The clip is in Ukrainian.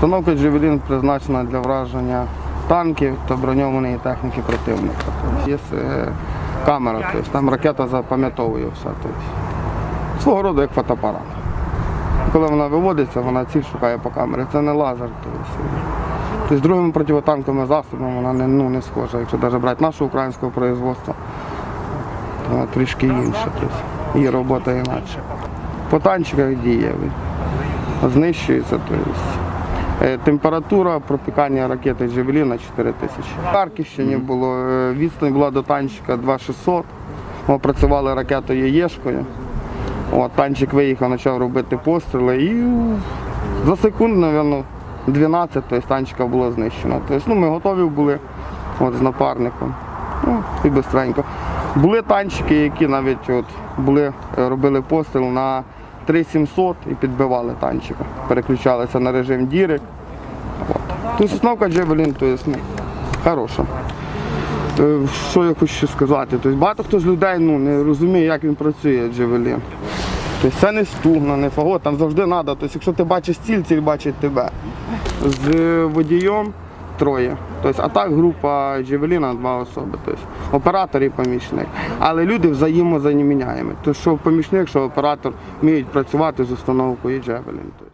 Установка Джевелін призначена для враження танків та броньованої техніки противника. Тобто Є е, камера, тобто там ракета запам'ятовує все. Тобто. Свого роду як фотоапарат. Коли вона виводиться, вона ціль шукає по камері. Це не лазер. Тобто, з другими противотанковими засобами вона не, ну, не схожа. Якщо навіть брати нашого українського производства, то вона трішки інша. Тобто, її робота інакше. По танчиках діє, знищується. Тобто, Температура пропікання ракети Джевеліна 4 тисячі. В Харківщині було е, відстань була до танчика 2600. Ми працювали ракетою Єшкою. От, танчик виїхав, почав робити постріли і за секунд, мабуть, 12 тобто, танчика було знищено. Тобто, ну, ми готові були от, з напарником. Ну, і швидко. Були танчики, які навіть от, були, е, робили постріл на 3700 і підбивали танчика. Переключалися на режим дірик. От. Тобто установка Джевелін, тобто, ну, хороша. Е, Що я хочу сказати? Тобто, багато хто з людей ну, не розуміє, як він працює Джевелін. Тобто це не стугна, не фагот, там завжди треба. Тобто, якщо ти бачиш ціль, ціль бачить тебе. З водієм троє. Тобто, а так група Джевеліна два особи. Тобто, оператор і помічник. Але люди взаємозаміняємо. Тобто, що помічник, що оператор вміють працювати з установкою Джевелін. Тобто.